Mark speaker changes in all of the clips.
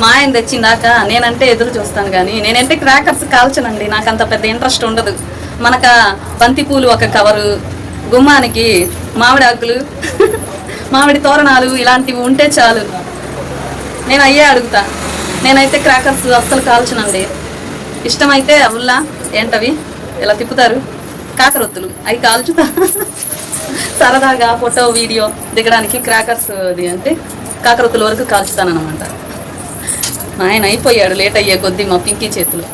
Speaker 1: మా ఆయన తెచ్చిందాక నేనంటే ఎదురు చూస్తాను కానీ నేనంటే క్రాకర్స్ కాల్చనండి. నాకు అంత పెద్ద ఇంట్రెస్ట్ ఉండదు. మనక బంతిపూలు ఒక కవరు గుమ్మానికి మామిడి ఆకులు మామిడి తోరణాలు ఇలాంటివి ఉంటే చాలు. నేను అయ్యే అడుగుతా. నేనైతే క్రాకర్స్ అస్సలు కాల్చనండి. ఇష్టమైతే అవుల్లా ఏంటవి? ఇలా తిప్పుతారు? కాకరొత్తులు. అవి కాల్చుతా. సరదాగా ఫోటో వీడియో దిగడానికి క్రాకర్స్ అది అంటే కాకరొత్తుల వరకు కాల్చుతానమాట అనమాట ఆయన అయిపోయాడు లేట్ అయ్యే కొద్దీ మా పింకీ చేతులు.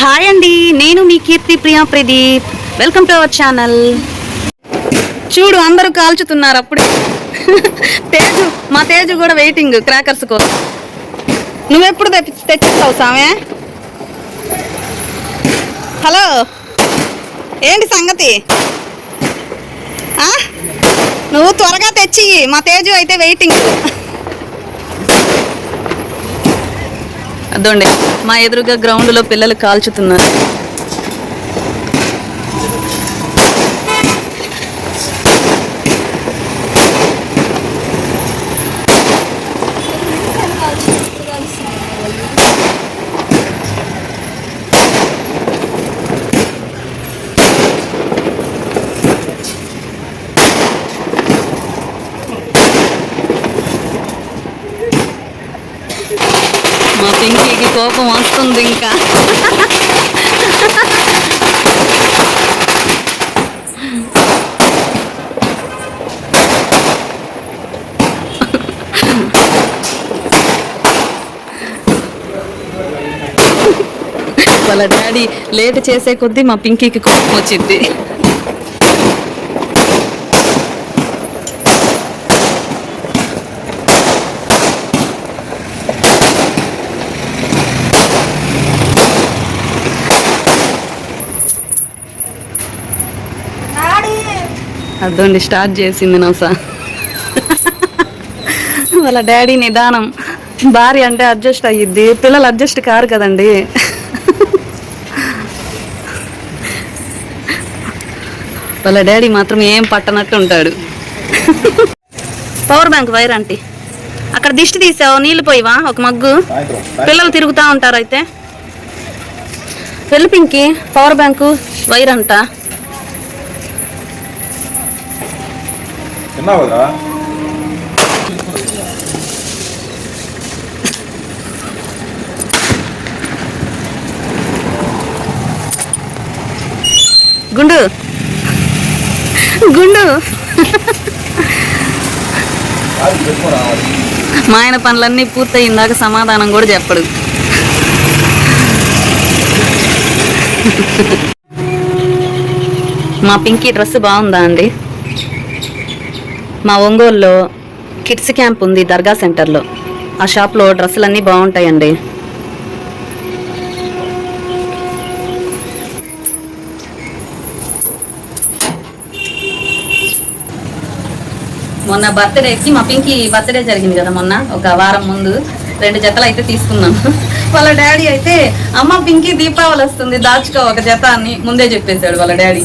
Speaker 1: హాయ్ అండి నేను మీ Keerthi Priya Pradeep. Welcome to our channel చూడు అందరూ కాల్చుతున్నారు అప్పుడే. తేజు మా తేజు కూడా వెయిటింగ్ క్రాకర్స్ కోసం. నువ్వెప్పుడు తెప్పి తెచ్చిస్తావు సామె? హలో ఏంటి సంగతి? ఆ? నువ్వు త్వరగా తెచ్చి మా తేజు అయితే వెయిటింగ్ అదోండి మా ఎదురుగా గ్రౌండ్లో పిల్లలు కాల్చుతున్నారు. పింకీకి కోపం వస్తుంది ఇంకా. వాళ్ళ డాడీ లేట్ చేసే కొద్దీ మా పింకీకి కోపం వచ్చింది. అదండి స్టార్ట్ చేసింది నౌసా. వాళ్ళ డాడీ నిదానం. భార్య అంటే అడ్జస్ట్ అయ్యిద్ది. పిల్లలు అడ్జస్ట్ కారు కదండి. వాళ్ళ డాడీ మాత్రం ఏం పట్టనట్టు ఉంటాడు. పవర్ బ్యాంక్ వైర్ అంటే అక్కడ దిష్టి తీసావు నీళ్ళు పోయివా? ఒక మగ్గు. పిల్లలు తిరుగుతూ ఉంటారు అయితే. వెళ్ళి పింకి పవర్ బ్యాంకు వైర్ అంట.
Speaker 2: తిన్నావు కదా
Speaker 1: గుండు. గుండు. మా ఆయన పనులన్నీ పూర్తయిందాక సమాధానం కూడా చెప్పడు. మా పింకీ డ్రెస్ బాగుందా అండి? మా ఒంగోలులో కిడ్స్ క్యాంప్ ఉంది దర్గా సెంటర్లో. ఆ షాప్లో డ్రెస్సులన్నీ బాగుంటాయండి. మొన్న బర్త్డేకి మా పింకీ బర్త్డే జరిగింది కదా మొన్న ఒక వారం ముందు. రెండు జతలు అయితే తీసుకున్నాను వాళ్ళ డాడీ అయితే అమ్మ పింకీ దీపావళి వస్తుంది దాచుకో ఒక జత అని ముందే చెప్పేశాడు వాళ్ళ డాడీ.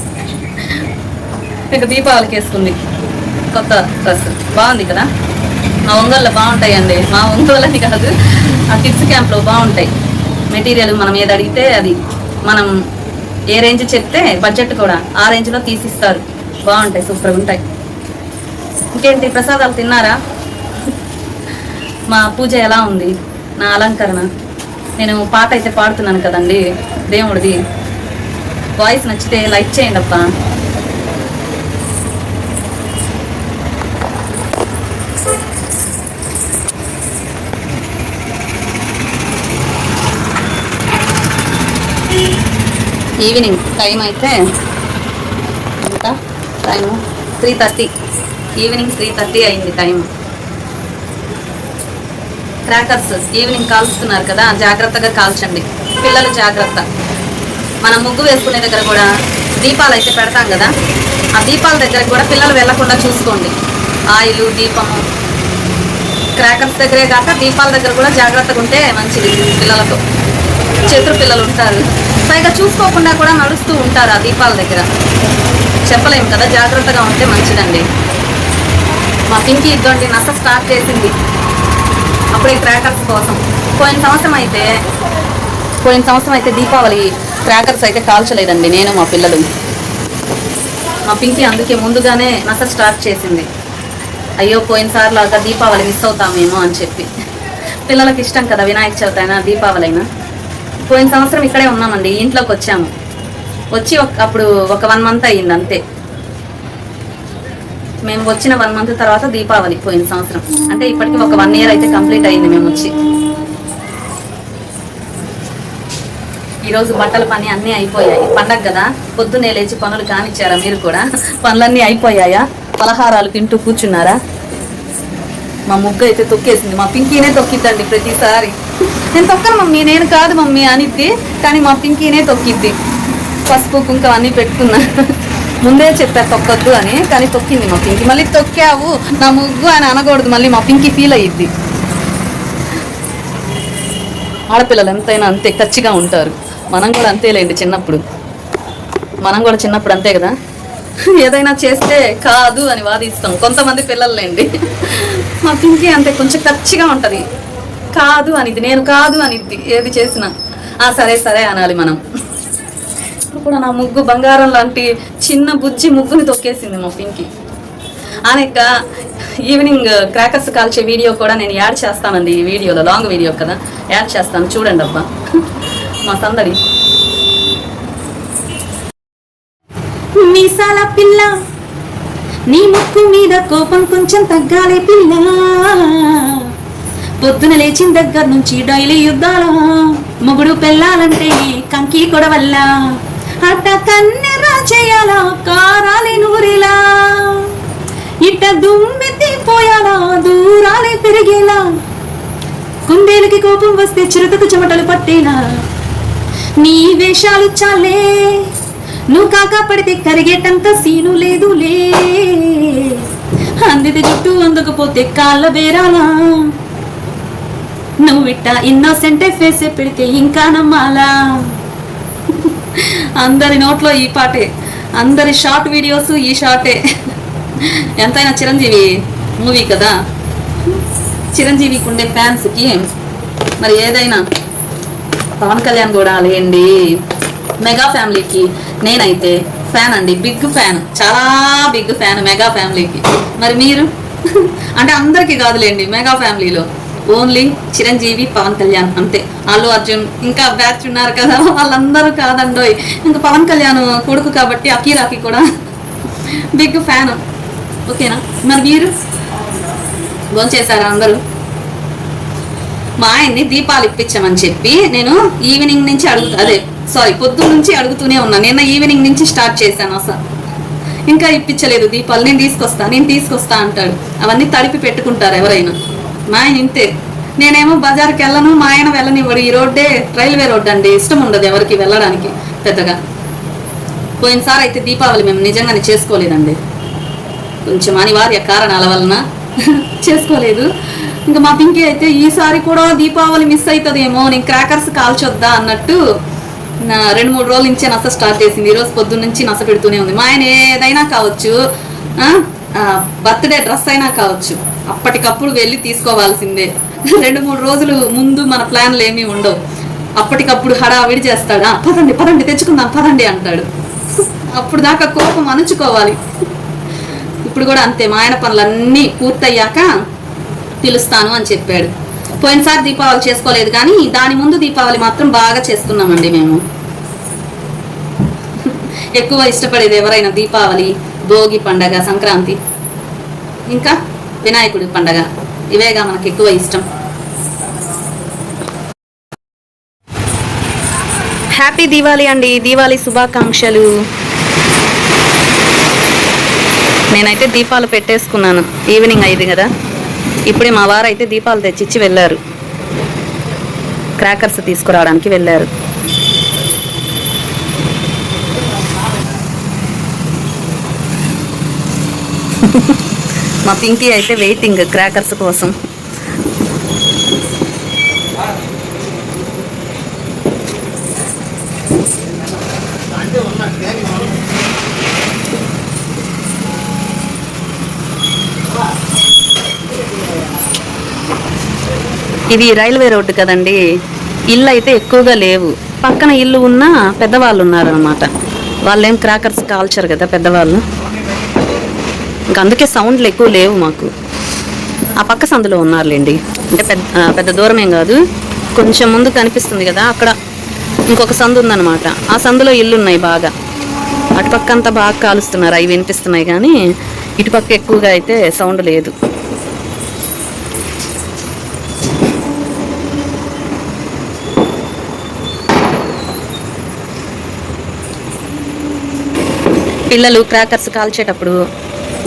Speaker 1: ఇక దీపావళికి వేసుకుంది. కొత్త డ్రెస్. బాగుంది కదా? మా ఒంగోల్లో బాగుంటాయండి. మా ఒంగోలని కాదు ఆ కిడ్స్ క్యాంప్లో బాగుంటాయి. మెటీరియల్ మనం ఏది అడిగితే అది. మనం ఏ రేంజ్ చెప్తే బడ్జెట్ కూడా ఆ రేంజ్లో తీసిస్తారు. బాగుంటాయి సూపర్గా ఉంటాయి. ఇంకేంటి ప్రసాదాలు తిన్నారా? మా పూజ ఎలా ఉంది? నా అలంకరణ. నేను పాట అయితే పాడుతున్నాను కదండి దేవుడిది. వాయిస్ నచ్చితే లైక్ చేయండి అబ్బా ఈవినింగ్ టైం అయితే ఎంత time? Three thirty. Evening three thirty అయింది టైం క్రాకర్స్ ఈవినింగ్ కాల్స్తున్నారు కదా జాగ్రత్తగా కాల్చండి. పిల్లలు జాగ్రత్త. మనం ముగ్గు వేసుకునే దగ్గర కూడా దీపాలు అయితే పెడతాం కదా ఆ దీపాల దగ్గర కూడా పిల్లలు వెళ్ళకుండా చూసుకోండి. ఆయిల్ దీపము క్రాకర్స్ దగ్గరే కాక దీపాల దగ్గర కూడా జాగ్రత్తగా ఉంటే మంచిది పిల్లలతో. చేతులు పిల్లలు ఉంటారు. పైగా చూసుకోకుండా కూడా నడుస్తూ ఉంటారు ఆ దీపాల దగ్గర. చెప్పలేము కదా జాగ్రత్తగా ఉంటే మంచిదండి. మా పింకీ ఇద్దండి నస స్టార్ట్ చేసింది. అప్పుడే క్రాకర్స్ కోసం. పోయిన సంవత్సరం అయితే పోయిన సంవత్సరం అయితే దీపావళి క్రాకర్స్ అయితే కాల్చలేదండి నేను మా పిల్లలు. మా పింకి అందుకే ముందుగానే నస స్టార్ట్ చేసింది. అయ్యో పోయినసారి లాగా దీపావళి మిస్ అవుతామేమో అని చెప్పి. పిల్లలకి ఇష్టం కదా వినాయక చవితి అయినా దీపావళి అయినా. పోయిన సంవత్సరం ఇక్కడే ఉన్నామండి ఇంట్లోకి వచ్చాము. వచ్చి ఒక అప్పుడు ఒక వన్ మంత్ అయ్యింది అంతే. మేము వచ్చిన వన్ మంత్ తర్వాత దీపావళి పోయిన సంవత్సరం. అంటే ఇప్పటికి ఒక వన్ ఇయర్ అయితే కంప్లీట్ అయింది మేము వచ్చి. ఈరోజు బట్టల పని అన్నీ అయిపోయాయి. పండగ కదా పొద్దున్నే లేచి పనులు కానిచ్చారా మీరు కూడా? పనులన్నీ అయిపోయాయా? పలహారాలు తింటూ కూర్చున్నారా? మా ముగ్గు అయితే తొక్కేసింది. మా పింకీనే తొక్కిద్దండి ప్రతిసారి. నేను తొక్కను మమ్మీ నేను కాదు మమ్మీ అనిద్ది కానీ మా పింకీనే తొక్కిద్ది. పసుపు కుంకం అన్నీ పెట్టుకున్నా. ముందే చెప్పారు తొక్కొద్దు అని కానీ తొక్కింది మా పింకి. మళ్ళీ తొక్కావు నా ముగ్గు అని అనకూడదు మళ్ళీ మా పింకి ఫీల్ అయ్యిద్ది ఆడపిల్లలు ఎంతైనా అంతే ఖచ్చిగా ఉంటారు. మనం కూడా అంతేలేండి చిన్నప్పుడు. మనం కూడా చిన్నప్పుడు అంతే కదా? ఏదైనా చేస్తే కాదు అని వాదిస్తాం. కొంతమంది పిల్లలేండి మా పింకి అంతే కొంచెం ఖర్చుగా ఉంటుంది. కాదు అనిది నేను కాదు అనిద్ది ఏది చేసినా. ఆ సరే సరే అనాలి మనం. ఇప్పుడు కూడా నా ముగ్గు బంగారం లాంటి చిన్న బుజ్జి ముగ్గుని తొక్కేసింది మా పింకి. అనేక ఈవినింగ్ క్రాకర్స్ కాల్చే వీడియో కూడా నేను యాడ్ చేస్తానండి ఈ వీడియోలో లాంగ్ వీడియో కదా. యాడ్ చేస్తాను చూడండి అబ్బా మా సందడి. మీసాల పిల్ల. నీ ముక్కు మీద కోపం కొంచెం తగ్గాలే పిల్ల. పొద్దున లేచిన దగ్గర నుంచి డైలీ యుద్ధాల. మొగుడు పెళ్ళాలంటే కంకి కొడవల్ల? అట్ట కన్నెరా చేయాల? కారాలి నూరిలా? ఇట్ట దుమ్మెత్తి పోయాలా? దూరాలే పెరిగేలా? కుందేలకి కోపం వస్తే చిరుతకు చెమటలు పట్టేలా? నీ వేషాలు చాలే. నువ్వు కాకా పడితే కరిగేటంత సీను లేదులే అందిది జుట్టు అందకపోతే కాళ్ళ బేరాలా. నువ్వు ఇట్ట ఇన్నోసెంటే ఫేస్ పెడితే ఇంకా నమ్మాలా. అందరి నోట్లో ఈ పాటే. అందరి షార్ట్ వీడియోస్ ఈ షార్టే ఎంతైనా చిరంజీవి మూవీ కదా? చిరంజీవికి ఉండే ఫ్యాన్స్కి మరి ఏదైనా పవన్ కళ్యాణ్ కూడా లేండి మెగా ఫ్యామిలీకి నేనైతే ఫ్యాన్ అండి. Big fan. చాలా బిగ్ ఫ్యాన్ మెగా ఫ్యామిలీకి మరి మీరు? అంటే అందరికీ కాదులేండి మెగా ఫ్యామిలీలో ఓన్లీ చిరంజీవి పవన్ కళ్యాణ్ అంతే. అల్లు అర్జున్ ఇంకా బ్యాచ్ ఉన్నారు కదా వాళ్ళందరూ కాదండోయ్. ఇంకా పవన్ కళ్యాణ్ కొడుకు కాబట్టి అకీరాకి కూడా బిగ్ ఫ్యాన్. ఓకేనా? మరి మీరు? భోంచేశారా అందరూ? మా ఆయన్ని దీపాలు ఇప్పించమని చెప్పి నేను ఈవినింగ్ నుంచి అడుగుతా అదే సారీ పొద్దున్న నుంచి అడుగుతూనే ఉన్నా. నిన్న ఈవినింగ్ నుంచి స్టార్ట్ చేశాను అసలు ఇంకా ఇప్పించలేదు దీపాలు నేను తీసుకొస్తా నేను తీసుకొస్తా అంటాడు. అవన్నీ తడిపి పెట్టుకుంటారు ఎవరైనా. మా ఆయన ఇంతే. నేనేమో బజార్కి వెళ్ళను మా ఆయన వెళ్ళనివ్వడు. ఈ రోడ్డే రైల్వే రోడ్ అండి. ఇష్టం ఉండదు ఎవరికి వెళ్ళడానికి పెద్దగా. పోయినసారి అయితే దీపావళి మేము నిజంగానే చేసుకోలేదండి. కొంచెం అనివార్య కారణాల వలన చేసుకోలేదు. ఇంకా మా పింకీ అయితే ఈసారి కూడా దీపావళి మిస్ అవుతుందేమో నేను క్రాకర్స్ కాల్చొద్దా అన్నట్టు రెండు మూడు రోజుల నుంచి నస స్టార్ట్ చేసింది. ఈరోజు పొద్దున్న నుంచి నస పెడుతూనే ఉంది. మా ఆయన ఏదైనా కావచ్చు బర్త్డే డ్రెస్ అయినా కావచ్చు అప్పటికప్పుడు వెళ్ళి తీసుకోవాల్సిందే. రెండు మూడు రోజులు ముందు మన ప్లాన్లు ఏమీ ఉండవు. అప్పటికప్పుడు హడావిడి చేస్తాడా. పదండి పదండి తెచ్చుకుందాం పదండి అంటాడు. అప్పుడు దాకా కోపం అణుచుకోవాలి. ఇప్పుడు కూడా అంతే. మా ఆయన పనులన్నీ పూర్తయ్యాక పిలుస్తాను అని చెప్పాడు. పోయినసారి దీపావళి చేసుకోలేదు కానీ దాని ముందు దీపావళి మాత్రం బాగా చేసుకున్నామండి మేము. ఎక్కువ ఇష్టపడేది ఎవరైనా దీపావళి భోగి పండగ సంక్రాంతి. ఇంకా వినాయకుడి పండగ ఇవేగా మనకు ఎక్కువ ఇష్టం. హ్యాపీ దీవాలి అండి. దీవాలి శుభాకాంక్షలు. నేనైతే దీపాలు పెట్టేసుకున్నాను. ఈవినింగ్ అయింది కదా? ఇప్పుడే మా వారు అయితే దీపాలు తెచ్చిచ్చి వెళ్ళారు. క్రాకర్స్ తీసుకురావడానికి వెళ్ళారు. మా పింకీ అయితే వెయిటింగ్ క్రాకర్స్ కోసం. ఇది రైల్వే రోడ్డు కదండి. ఇల్లు అయితే ఎక్కువగా లేవు. పక్కన ఇల్లు ఉన్నా పెద్దవాళ్ళు ఉన్నారనమాట వాళ్ళేం క్రాకర్స్ కాల్చరు కదా పెద్దవాళ్ళు. ఇంకా అందుకే సౌండ్లు ఎక్కువ లేవు మాకు. ఆ పక్క సందులో ఉన్నారులేండి. అంటే పెద్ద పెద్ద దూరం ఏం కాదు. కొంచెం ముందు కనిపిస్తుంది కదా అక్కడ ఇంకొక సందు ఉందన్నమాట. ఆ సందులో ఇల్లు ఉన్నాయి బాగా అటుపక్క అంతా బాగా కాలుస్తున్నారు. అవి వినిపిస్తున్నాయి కానీ ఇటుపక్క ఎక్కువగా అయితే సౌండ్ లేదు. పిల్లలు క్రాకర్స్ కాల్చేటప్పుడు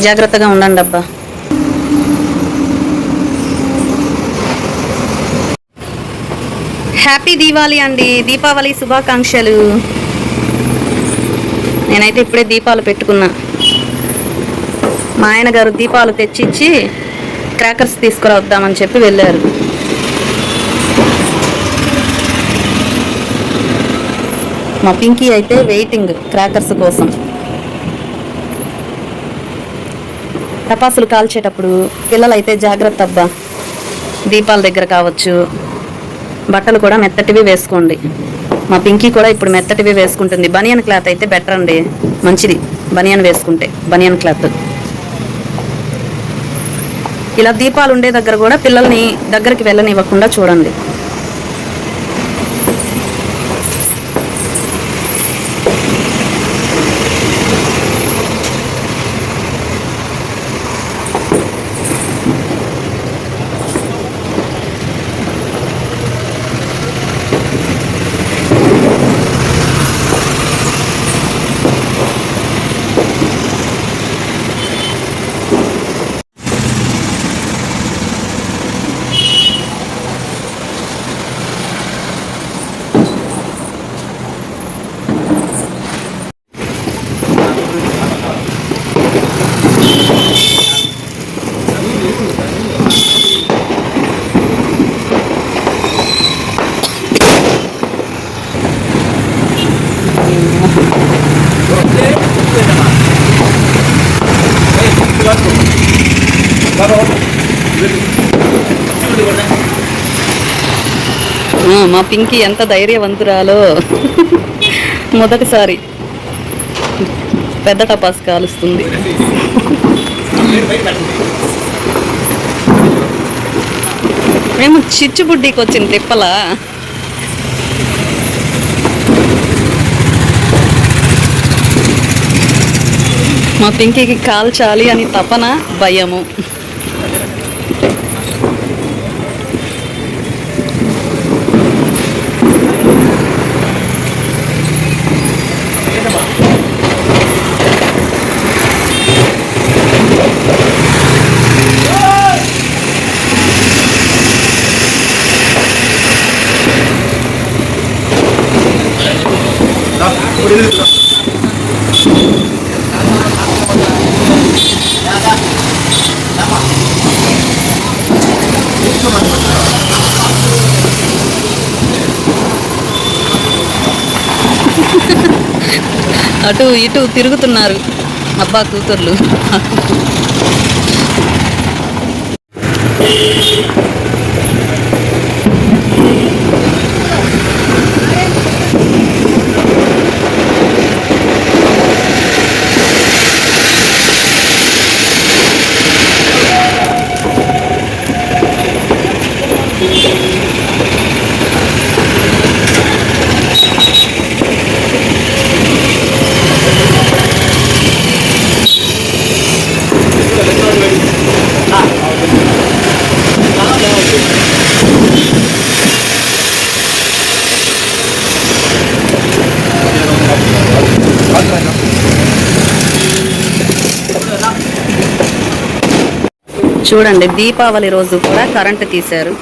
Speaker 1: జాగ్రత్తగా ఉండండి అబ్బా. హ్యాపీ దీపావళి అండి. దీపావళి శుభాకాంక్షలు. నేనైతే ఇప్పుడే దీపాలు పెట్టుకున్నా. మా ఆయన గారు దీపాలు తెచ్చిచ్చి క్రాకర్స్ తీసుకురావద్దామని చెప్పి వెళ్ళారు. మా పింకీ అయితే వెయిటింగ్ క్రాకర్స్ కోసం. టపాసులు కాల్చేటప్పుడు పిల్లలైతే జాగ్రత్త అబ్బా. దీపాల దగ్గర కావచ్చు. బట్టలు కూడా మెత్తటివి వేసుకోండి. మా పింకీ కూడా ఇప్పుడు మెత్తటివి వేసుకుంటుంది. బనియన్ క్లాత్ అయితే బెటర్ అండి. మంచిది. బనియన్ వేసుకుంటే బనియన్ క్లాత్. ఇలా దీపాలు ఉండే దగ్గర కూడా పిల్లల్ని దగ్గరికి వెళ్ళనివ్వకుండా చూడండి ఆ, మా పింకీ ఎంత ధైర్యవంతురాలో. మొదటిసారి పెద్ద టపాస్ కాలుస్తుంది. మేము చిచ్చుబుడ్డికి వచ్చిన తిప్పలా. మా పింకీకి కాల్చాలి అని తపన భయము. అటు ఇటు తిరుగుతున్నారు అబ్బా కూతుర్లు. చూడండి దీపావళి రోజు కూడా కరెంటు తీశారు.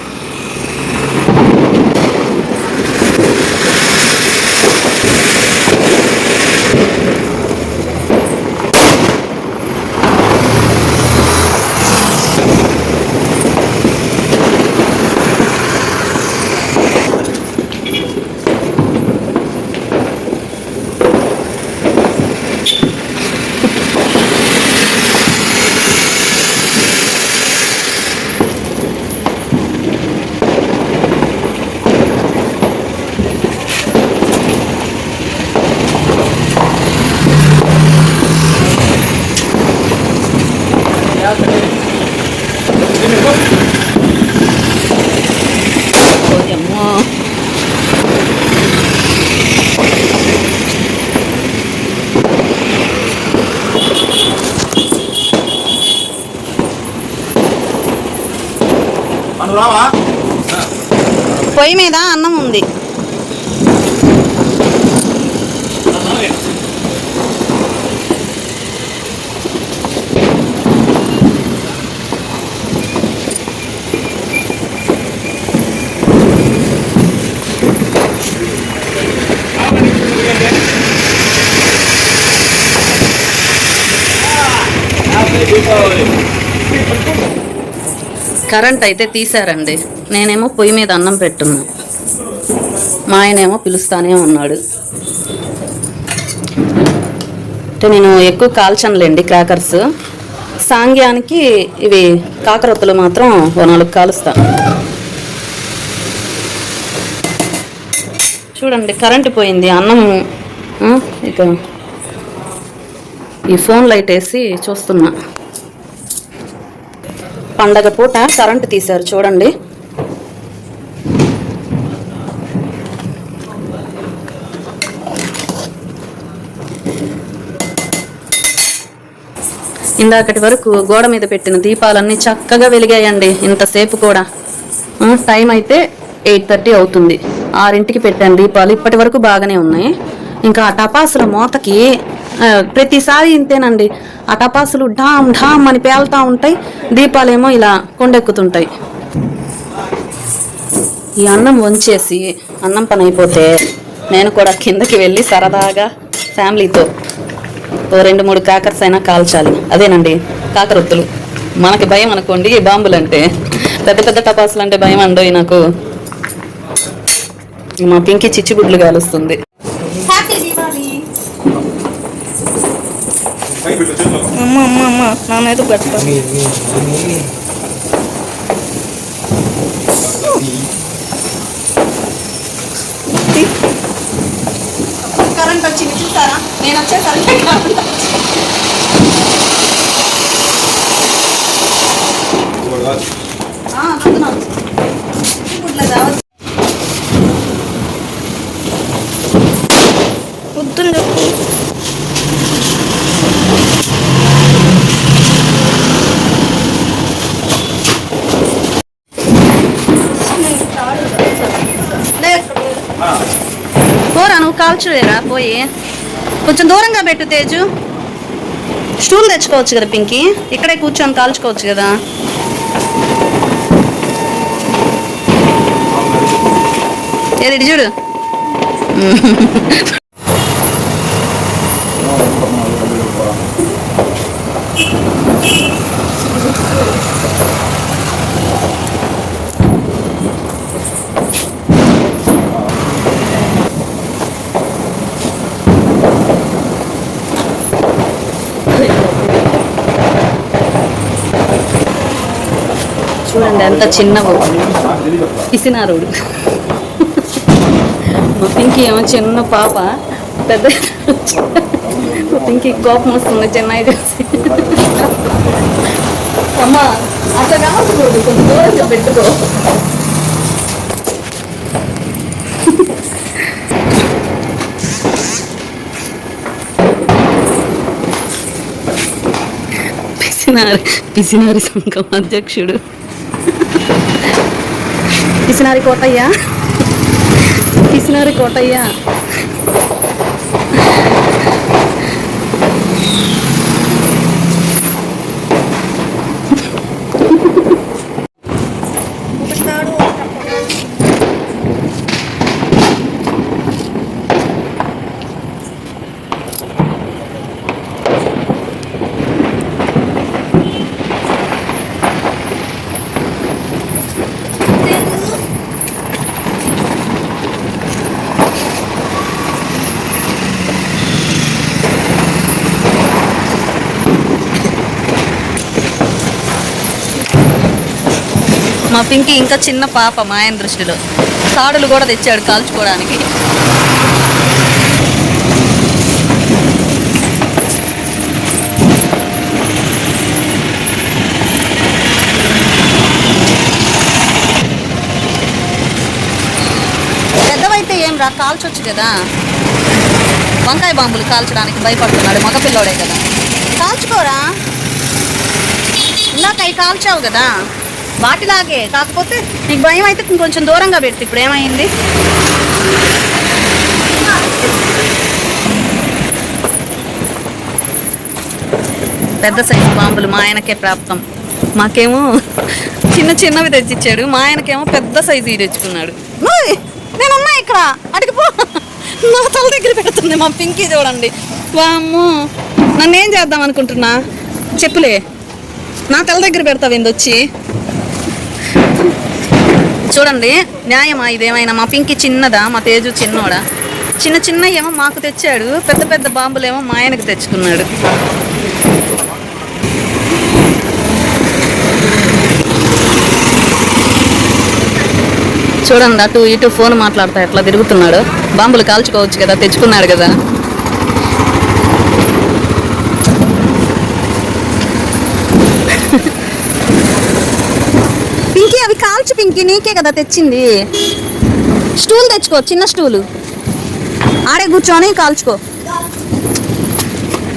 Speaker 1: పొయ్యి మీద అన్నం ఉంది కరెంట్ అయితే తీశారండి. నేనేమో పొయ్యి మీద అన్నం పెట్టున్నా. మా ఆయనేమో పిలుస్తానే ఉన్నాడు. అంటే నేను ఎక్కువ కాల్చనులేండి క్రాకర్స్. సాంగ్యానికి ఇవి కాకరొత్తులు మాత్రం ఓ నాలుగు కాలుస్తాను చూడండి కరెంటు పోయింది. అన్నం ఇక ఈ ఫోన్ లైట్ వేసి చూస్తున్నా. పండగ పూట కరెంటు తీశారు చూడండి. ఇందాకటి వరకు గోడ మీద పెట్టిన దీపాలన్నీ చక్కగా వెలిగాయండి ఇంతసేపు కూడా. టైం అయితే ఎయిట్ థర్టీ అవుతుంది. ఆరింటికి పెట్టాను దీపాలు ఇప్పటి వరకు బాగానే ఉన్నాయి. ఇంకా ఆ టపాసుల మూతకి ప్రతిసారి ఇంతేనండి. ఆ టపాసులు ఢామ్ ఢామ్ అని పేలుతా ఉంటాయి. దీపాలేమో ఇలా కొండెక్కుతుంటాయి. ఈ అన్నం వంచేసి అన్నం పని అయిపోతే నేను కూడా కిందకి వెళ్ళి సరదాగా ఫ్యామిలీతో ఓ రెండు మూడు కాకర్స్ అయినా కాల్చాలి. అదేనండి కాకరొత్తులు. మనకి భయం అనుకోండి ఈ బాంబులు అంటే పెద్ద పెద్ద టపాసులు అంటే భయం అండోయి నాకు. మా పింకి చిచ్చుగుడ్లు కాలుస్తుంది
Speaker 2: పైకి పెట్టు చేతిలో
Speaker 1: అమ్మ అమ్మ అమ్మ నా మీద కరెంట్ వచ్చింది చూసారా నేను వచ్చేసరికి ఇప్పుడు
Speaker 2: రావచ్చు కాదు.
Speaker 1: పొద్దున్న చెప్పు
Speaker 2: ఆ,
Speaker 1: పోరా నువ్వు కాల్చులేరా? పోయి. కొంచెం దూరంగా పెట్టు తేజు. స్టూల్ తెచ్చుకోవచ్చు కదా పింకి? ఇక్కడే కూర్చొని కాల్చుకోవచ్చు కదా. ఏది చూడు. చూడండి ఎంత చిన్నవు
Speaker 2: నాకు
Speaker 1: పిసినారుడు. పింకి ఏమో చిన్న పాప. పెద్ద మా కోపం వస్తుంది చెన్నై చూసి. అమ్మా అట్లా కావద్దు కొంచెం దూరంగా పెట్టుకో. పిసినారి పిసినారి సంఘం అధ్యక్షుడు. పిసినారి కోటయ్య. పిసినారి కోటయ్య మా పింకి ఇంకా చిన్న పాప మా ఆయన దృష్టిలో. తాడులు కూడా తెచ్చాడు కాల్చుకోవడానికి. పెద్దవైతే ఏం రా కాల్చొచ్చు కదా. వంకాయ బాంబులు కాల్చడానికి భయపడుతున్నాడు మగపిల్లోడే కదా. కాల్చుకోరా. ఇందాక అవి కాల్చావు కదా. వాటిలాగే కాకపోతే నీకు భయం అయితే కొంచెం దూరంగా పెట్టి ఇప్పుడు ఏమైంది? పెద్ద సైజు బాంబులు మా ఆయనకే ప్రాప్తం. మాకేమో చిన్న చిన్నవి తెచ్చిచ్చాడు మా ఆయనకేమో పెద్ద సైజు తెచ్చుకున్నాడు. నేను నేనున్నా ఇక్కడ అడిగిపో నా తల దగ్గర పెడుతుంది మా పింకీ చూడండి. వామ్మో! నన్ను ఏం చేద్దాం అనుకుంటున్నా? చెప్పులే. నా తల దగ్గర పెడతావు వచ్చి? చూడండి న్యాయమా ఇదేమైనా? మా పింకి చిన్నదా? మా తేజు చిన్నోడా? చిన్న చిన్న ఏమో మాకు తెచ్చాడు పెద్ద పెద్ద బాంబులేమో మా ఆయనకు తెచ్చుకున్నాడు. చూడండి అటు ఇటు ఫోన్ మాట్లాడతా ఎట్లా తిరుగుతున్నాడు? బాంబులు కాల్చుకోవచ్చు కదా తెచ్చుకున్నాడు కదా పింకీ దీనికి నీకే కదా తెచ్చింది. స్టూల్ తెచ్చుకో చిన్న స్టూలు. ఆడే కూర్చొని కాల్చుకో.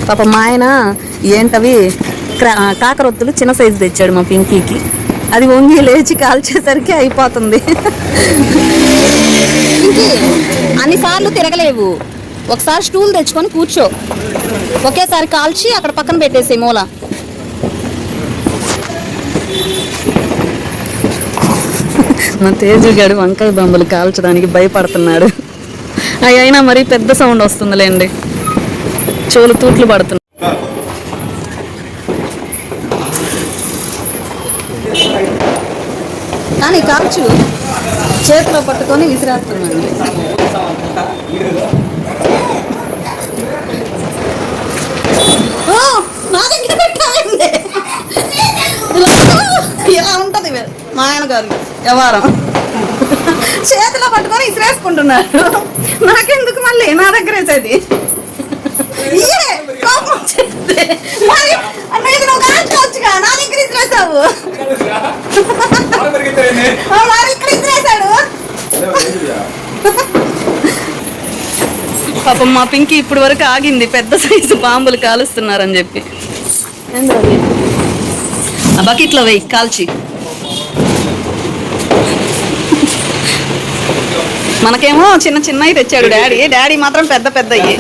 Speaker 1: పాప మా ఆయన ఏంటవి? కాకరొత్తులు చిన్న సైజు తెచ్చాడు మా పింకీకి. అది వంగి లేచి కాల్చేసరికి అయిపోతుంది. పింకీ అన్నిసార్లు తిరగలేవు. ఒకసారి స్టూల్ తెచ్చుకొని కూర్చో. ఒకేసారి కాల్చి అక్కడ పక్కన పెట్టేసే మూల. మా తేజుగాడు వంకాయ బొమ్మలు కాల్చడానికి భయపడుతున్నాడు. అవి అయినా మరీ పెద్ద సౌండ్ వస్తుందిలేండి. చెవులు తూట్లు పడుతున్నాయి కానీ కాల్చు. చేతిలో పట్టుకొని విసిరేస్తున్నాను నా దగ్గర పెట్టాలండి. ఇలా మా ఆయన గారు వ్యవహారం. చేతిలో పట్టుకొని ఇసిరేసుకుంటున్నాడు నాకెందుకు మళ్ళీ? నా దగ్గర కోపం. మరి నువ్వు నా ఇసిరేసావు. ఇక్కడ ఇసిరేసాడు. పాపం మా పింకి ఇప్పుడు వరకు ఆగింది. పెద్ద సైజు బాంబులు కాలుస్తున్నారని చెప్పి. అది? బకెట్లో వెయ్యి కాల్చి. మనకేమో చిన్న చిన్నవి తెచ్చాడు డాడీ. డాడీ మాత్రం పెద్ద పెద్దవి.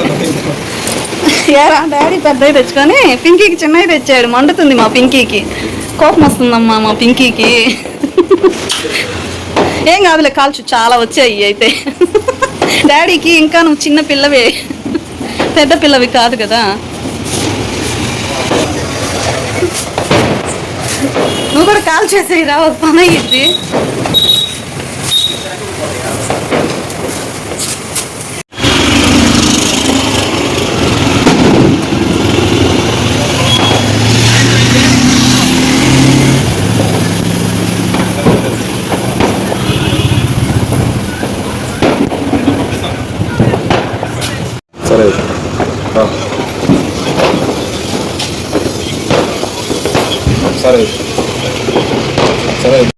Speaker 1: ఏరా డాడీ పెద్దవి తెచ్చుకొని పింకీకి చిన్నవి తెచ్చాడు. మండుతుంది మా పింకీకి. కోపం వస్తుందమ్మా మా పింకీకి. ఏం కాదులే కాల్చు. చాలా వచ్చాయి అయితే. డాడీకి ఇంకా నువ్వు చిన్న పిల్లవే. పెద్ద పిల్లవి కాదు కదా. నువ్వు కూడా కాల్ చేసేయరా ఒక పని అయ్యింది